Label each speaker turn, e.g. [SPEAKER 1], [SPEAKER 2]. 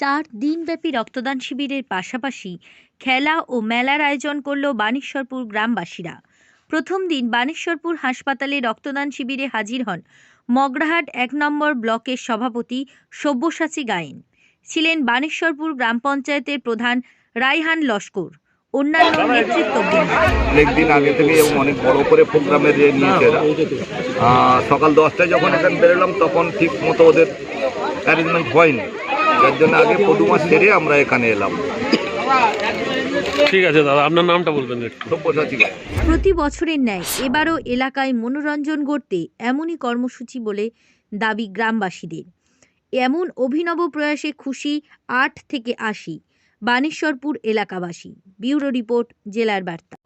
[SPEAKER 1] চার দিনব্যাপী রক্তদান শিবিরের পাশাপাশি খেলা ও মেলার আয়োজন করল বানেশ্বরপুর গ্রামবাসীরা। প্রথম দিন বানেশ্বরপুর হাসপাতালে রক্তদান শিবিরে হাজির হন মগরাহাট এক নম্বর ব্লকের সভাপতি সব্যসাচী গায়েন। ছিলেন বানেশ্বরপুর গ্রাম পঞ্চায়েতের প্রধান রাইহান লস্কর। অন্যান্য নেতৃত্ববৃন্দ।
[SPEAKER 2] অনেকদিন আগে থেকে এবং অনেক বড় করে প্রোগ্রামের নিয়েছে এরা। সকাল দশটায় যখন এখানে বেরোলাম তখন ঠিক মতো ওদের অ্যারেঞ্জমেন্ট হয়নি। যার জন্য আগে পদুমা সেরে আমরা এখানে এলাম।
[SPEAKER 3] ঠিক আছে দাদা আপনার নামটা বলবেন একটু।
[SPEAKER 1] প্রতি বছরের ন্যায় এবারও এলাকায় মনোরঞ্জন করতে এমনই কর্মসূচি বলে দাবি গ্রামবাসীদের। এমন অভিনব প্রয়াসে খুশি আট থেকে আশি বানেশ্বরপুর এলাকাবাসী। ব্যুরো রিপোর্ট জেলার বার্তা।